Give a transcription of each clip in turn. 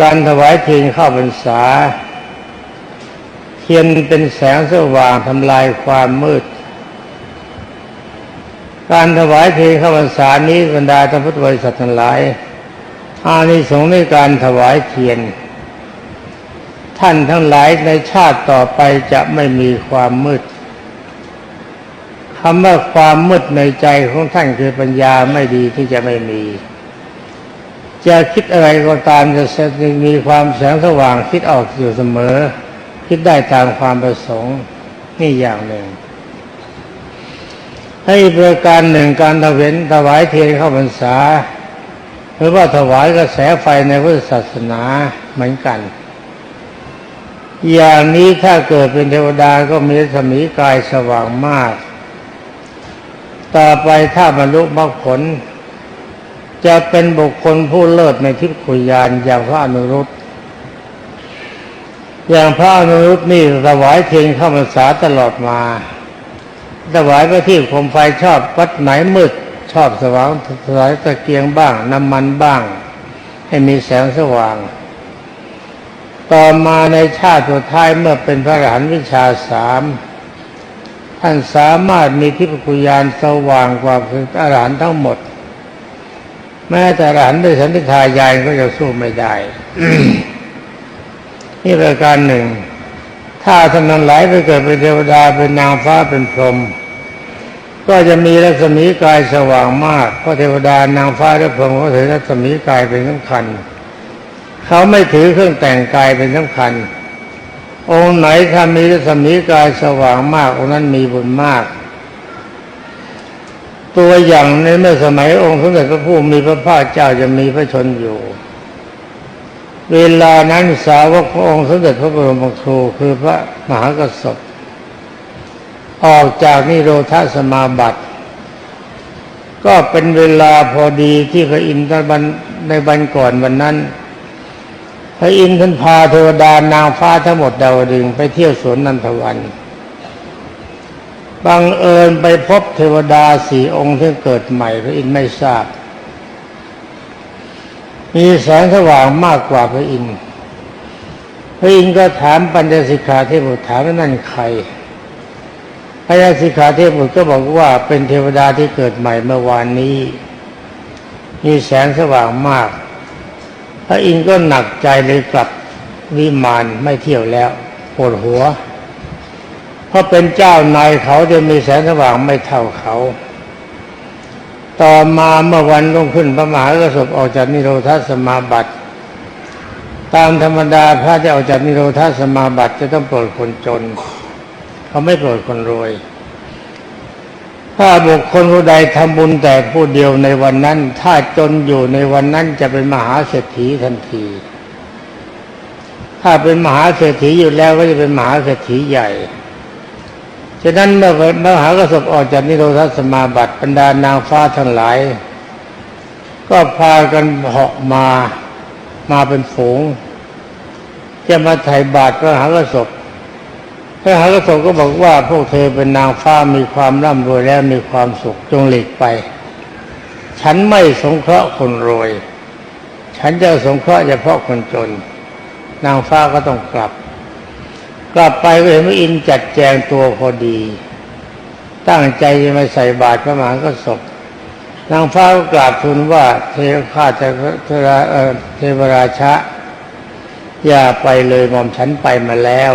การถวายเทียนเข้าพรรษาเทียนเป็นแสงสว่างทำลายความมืด การถวายเทียนเข้าพรรษานี้บรรดาท่านพุทธบริษัททั้งหลาย อานิสงส์ในการถวายเทียน ท่านทั้งหลายในชาติต่อไปจะไม่มีความมืดคำว่าความมืดในใจของท่านคือปัญญาไม่ดีที่จะไม่มี จะคิดอะไรก็ตามจะมีความแสงสว่างคิดออกอยู่เสมอ คิดได้ตามความประสงค์นี่อย่างหนึ่ง ให้ประการหนึ่งการถวายถวายเทียนเข้าพรรษาหรือว่าถวายกระแสไฟในพุทธศาสนาเหมือนกัน อย่างนี้ถ้าเกิดเป็นเทวดาก็มีสมีกายสว่างมาก ต่อไปถ้าบรรลุมรรคผล จะเป็นบุคคลผู้เลิศในทิพคุยานอย่างพระอนุรุตอย่างพระอนุรุตนี่ถวายเทียนเข้าพรรษาตลอดมาถวายพระที่คมไฟชอบวัดไหนมืดชอบสว่างถวายตะเกียงบ้าง น้ำมันบ้าง ให้มีแสงสว่าง ต่อมาในชาติสุดท้ายเมื่อเป็นพระอรหันต์วิชาสามท่านสามารถมีทิพคุยานสว่างกว่าพระอรหันต์ทั้งหมด แม้แต่อรหันต์ด้วยสันติทายายก็จะสู้ไม่ได้ นี่ประการหนึ่ง ถ้าท่านนั้นไหลไปเกิดเป็นเทวดาเป็นนางฟ้าเป็นพรหมก็จะมีรัศมีกายสว่างมากเพราะเทวดานางฟ้าและพรหมเขาถือรัศมีกายเป็นสำคัญ เขาไม่ถือเครื่องแต่งกายเป็นสำคัญ องค์ไหนถ้ามีรัศมีกายสว่างมากองค์นั้นมีบุญมาก ตัวอย่างในเมื่อสมัยองค์สมเด็จพระผู้มีพระภาคเจ้าจะมีพระชนอยู่ เวลานั้นสาวกพระองค์สมเด็จพระบรมครูคือพระมหากษัตริย์ออกจากนิโรธาสมาบัติ ก็เป็นเวลาพอดีที่พระอินทร์บันในบันก่อนวันนั้น พระอินทร์ท่านพาเทวดานางฟ้าทั้งหมดดาวดึงไปเที่ยวสวนนันทวัน บังเอิญไปพบเทวดาสี่องค์ที่เกิดใหม่พระอินทร์ไม่ทราบ มีแสงสว่างมากกว่าพระอินทร์พระอินทร์ก็ถามปัญญสิกขาเทพบุตรถามว่านั่นใครปัญญสิกขาเทพบุตรก็บอกว่าเป็นเทวดาที่เกิดใหม่เมื่อวานนี้ มีแสงสว่างมาก พระอินทร์ก็หนักใจเลยกลับวิมานไม่เที่ยวแล้วปวดหัว เพราะเป็นเจ้านายเขาจะมีแสงสว่างไม่เท่าเขา ต่อมาเมื่อวันลงขึ้นพระมหากระสบออกจากนิโรธาสมาบัติ ตามธรรมดาพระจะออกจากนิโรธาสมาบัติจะต้องโปรดคนจน เขาไม่โปรดคนรวย ถ้าบุคคลผู้ใดทำบุญแต่ผู้เดียวในวันนั้น ถ้าจนอยู่ในวันนั้นจะเป็นมหาเศรษฐีทันทีถ้าเป็นมหาเศรษฐีอยู่แล้วก็จะเป็นมหาเศรษฐีใหญ่ ฉะนั้นเมื่อมหากระสบออกจากนิโรธสมาบัติบรรดานางฟ้าทั้งหลาย ก็พากันเหาะมามาเป็นฝูง จะมาไถ่บาตรพระหากระสบพระหากระสบก็บอกว่าพวกเธอเป็นนางฟ้ามีความร่ำรวยแล้วมีความสุขจงหลีกไป ฉันไม่สงเคราะห์คนรวย ฉันจะสงเคราะห์เฉพาะคนจน นางฟ้าก็ต้องกลับ กลับไปก็เห็นว่าอินจัดแจงตัวพอดี ตั้งใจจะมาใส่บาตรพระมหากระสบนางฟ้าก็กราบทูลว่าเทวข้าเทวราเทวราชะอย่าไปเลยหม่อมฉันไปมาแล้ว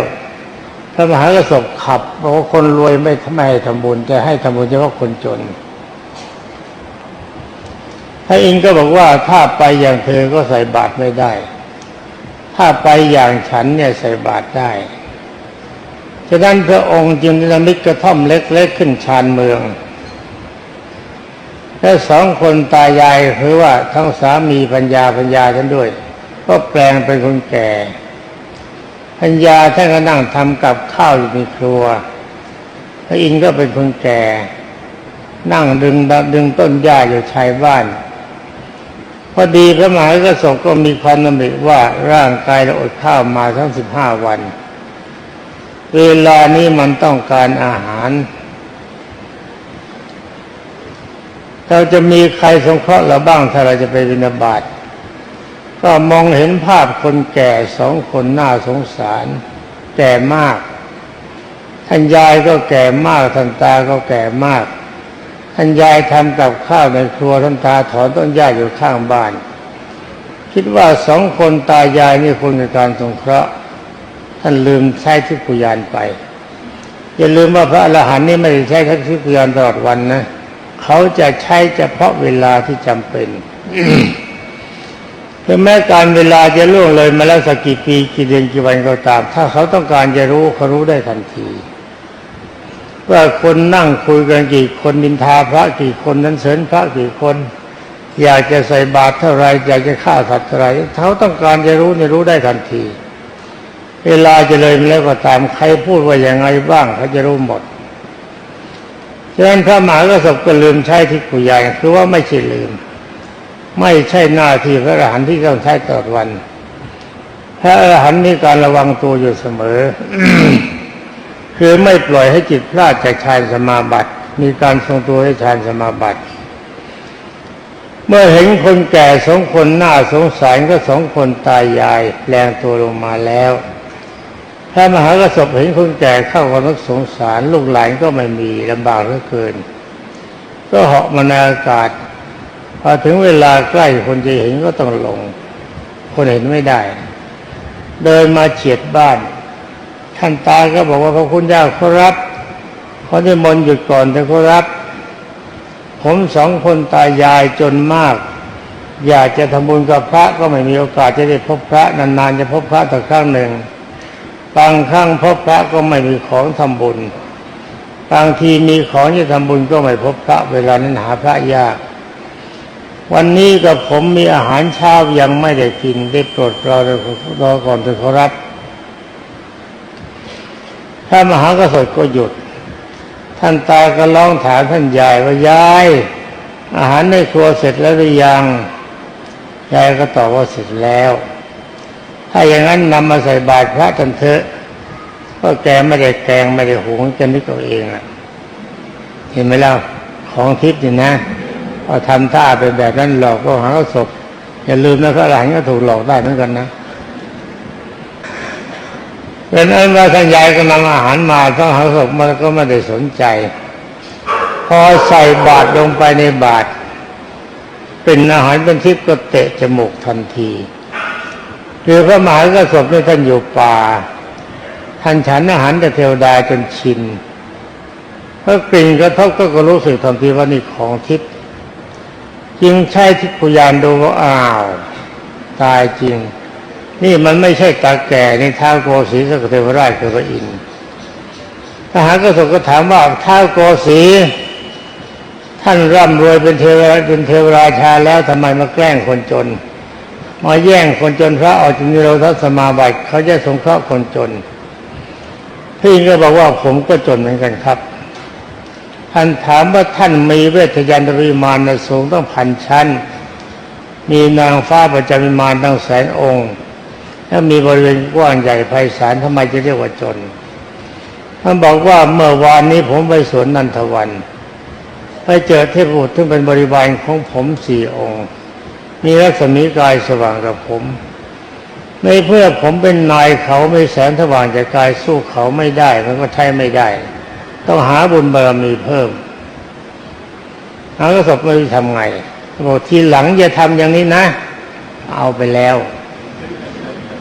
พระมหากระสบขับบอกว่าคนรวยไม่ไม่ให้ทำบุญจะให้ทำบุญเฉพาะคนจนพระอินก็บอกว่าถ้าไปอย่างเธอก็ใส่บาตรไม่ได้ ถ้าไปอย่างฉันเนี่ยใส่บาตรได้ ฉะนั้นพระองค์จึงนิมิตกระท่อมเล็กๆขึ้นชานเมือง และสองคนตายายคือว่าทั้งสามีปัญญาปัญญาฉันด้วย ก็แปลงเป็นคนแก่ ปัญญาท่านก็นั่งทำกับข้าวอยู่ในครัวพระอินทร์ก็เป็นคนแก่ นั่งดึงดึงต้นหญ้าอยู่ชายบ้านพอดีพระมหากระสบก็มีความนำริว่าร่างกายเราอดข้าวมาทั้งสิบห้าวัน เวลานี้มันต้องการอาหาร เราจะมีใครสงเคราะห์เราบ้างถ้าเราจะไปบิณฑบาตก็มองเห็นภาพคนแก่สองคนน่าสงสาร แก่มากท่านยายก็แก่มากท่านตาก็แก่มากท่านยายทำกับข้าวในครัวท่านตาถอนต้นหญ้าอยู่ข้างบ้าน คิดว่าสองคนตายายนี่คนในการสงเคราะห์ ท่านลืมใช้ทิพยานไป อย่าลืมว่าพระอรหันต์นี่ไม่ได้ใช้ทิพยานตลอดวันนะเขาจะใช้เฉพาะเวลาที่จำเป็นถึงแม้การเวลาจะล่วงเลยมาแล้วสักกี่ปีกี่เดือนกี่วันก็ตาม ถ้าเขาต้องการจะรู้เขารู้ได้ทันทีว่าคนนั่งคุยกันกี่คนนินทาพระกี่คนนั้นเสริญพระกี่คน อยากจะใส่บาตรเท่าไรอยากจะฆ่าสัตว์เท่าไรเขาต้องการจะรู้เนี่ยรู้ได้ทันที เวลาจะเลยมาแล้วก็ตามใครพูดว่าอย่างไงบ้างเขาจะรู้หมดฉะนั้นพระมหากษัตริย์ก็ลืมใช้ที่กุยายคือว่าไม่ใช่ลืม ไม่ใช่หน้าที่พระอรหันต์ที่ต้องใช้ตลอดวัน พระอรหันต์มีการระวังตัวอยู่เสมอ คือไม่ปล่อยให้จิตพลาดจากฌานสมาบัติ มีการทรงตัวให้ฌานสมาบัติ เมื่อเห็นคนแก่สองคนหน้าสงสารก็สองคนตายยายแปลงตัวลงมาแล้ว พระมหากริย์เห็นคนแก่เข้ากับนักสงสาร ลูกหลานก็ไม่มีลำบากเหลือเกิน ก็เหาะมาในอากาศพอถึงเวลาใกล้คนจะเห็นก็ต้องลง คนเห็นไม่ได้ เดินมาเฉียดบ้านท่านตาก็บอกว่าพระคุณเจ้าขอรับขอที่มนหยุดก่อนแต่ขอรับ ผมสองคนตายายจนมาก อยากจะทำบุญกับพระก็ไม่มีโอกาสจะได้พบพระนานๆจะพบพระแต่ครั้งหนึ่ง บางครั้งพบพระก็ไม่มีของทำบุญ บางทีมีของจะทำบุญก็ไม่พบพระเวลานั้นหาพระยาก วันนี้กับผมมีอาหารเช้ายังไม่ได้กินได้โปรดรอรอก่อนถอะขอรับถ้ามหากษัตริย์ก็หยุด ท่านตาก็ร้องถามท่านยายว่ายาย อาหารในครัวเสร็จแล้วหรือยังยายก็ตอบว่าเสร็จแล้ว ถ้าอย่างนั้นนำมาใส่บาตรพระทันเถอะก็แกไม่ได้แกงไม่ได้หุงจะนึกเอาเองอะเห็นไหมเล่าของทิพย์นี่นะพอทำท่าเป็นแบบนั้นหลอกก็หาศพอย่าลืมนะพระหลานก็ถูกหลอกได้เหมือนกันนะเป็นอันว่าท่านยายก็นำอาหารมาพระหาศพมันก็ไม่ได้สนใจ พอใส่บาตรลงไปในบาตรเป็นอาหารเป็นทิพย์ก็เตะจมูกทันที คือพระมหากษัตริย์นี่ท่านอยู่ป่า ท่านฉันอาหารแต่เทวดาจนชินเพราะกลิ่นกระทบก็รู้สึกทันทีว่านี่ของทิพย์จึงใช้ทิพยานดูว่าอ้าว ตายจริง นี่มันไม่ใช่ตาแก่ในท้าวโกสีสกเทวราชคือพระอินทร์ทหารกษัตริย์ก็ถามว่าท้าวโกสีท่านร่ำรวยเป็นเทวราเป็นเทวราชาแล้วทำไมมาแกล้งคนจน มาแย่งคนจนพระออกจากนิโรธสมาบัติเขาจะสงเคราะห์คนจนพี่ก็บอกว่าผมก็จนเหมือนกันครับท่านถามว่าท่านมีเวทยันตริมานสูงต้องพันชั้น มีนางฟ้าประจำวิมานตั้งแสนองค์ถ้ามีบริเวณกว้างใหญ่ไพศาลทำไมจะเรียกว่าจนท่านบอกว่าเมื่อวานนี้ผมไปสวนนันทวัน ไปเจอเทพบุตรซึ่เป็นบริวารของผมสี่องค์ มีรัศมีกายสว่างกับผม ในเพื่อผมเป็นนายเขาไม่แสนสว่างจากกายสู้เขาไม่ได้มันก็ใช้ไม่ได้ ต้องหาบุญบารมีเพิ่มหากศพไม่รู้ทำไงบอกทีหลังอย่าทำอย่างนี้นะ เอาไปแล้ว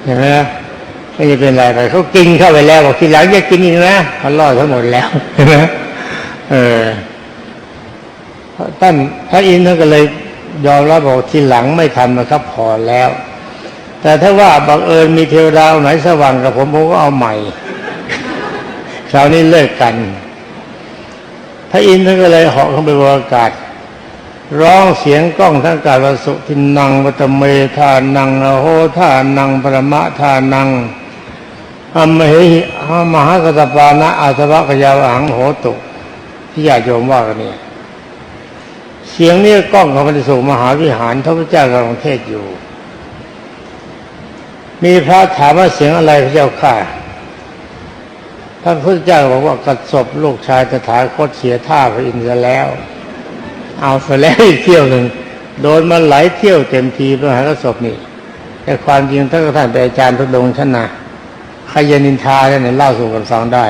เห็นไหมไม่จะเป็นไรไปเขากินเข้าไปแล้วบอกทีหลังอย่ากินอีกนะเขาล่อทั้งหมดแล้วเห็นไหมเออท่านพระอินทร์ท่านก็เลย ยอมรับบอกทีหลังไม่ทำนะครับพอแล้ว แต่ถ้าว่าบังเอิญมีเทวดาวไหนสว่างกับผมผมก็เอาใหม่คราวนี้เลิกกันพระอินทร์ท่านก็เลยเหาะเข้าไปบนอากาศ ร้องเสียงกล้องทั้งกาลสุทินังวัตเมธานังโหธานังปรมะธานังอมเหหิมหากตปานะอาสวะกยาหังโหตุที่ญาติโยมว่ากันเนี่ย เสียงนี้กล้องเขาไปสู่มหาวิหารพระพุทธเจ้ากำลังเทศอยู่ มีพระถามว่าเสียงอะไรพระเจ้าข้าพระพุทธเจ้าบอกว่ากัดศพลูกชายตถาคตเสียท่าพระอินทร์แล้ว เอาไปแล้วอีกเที่ยวหนึ่งโดนมาหลายเที่ยวเต็มทีพระมหากษัตริย์นี่แต่ความจริงถ้าท่านเป็นอาจารย์ทุดงค์ท่านนะใครจะนินทาเนี่ยเล่าสู่กันฟังได้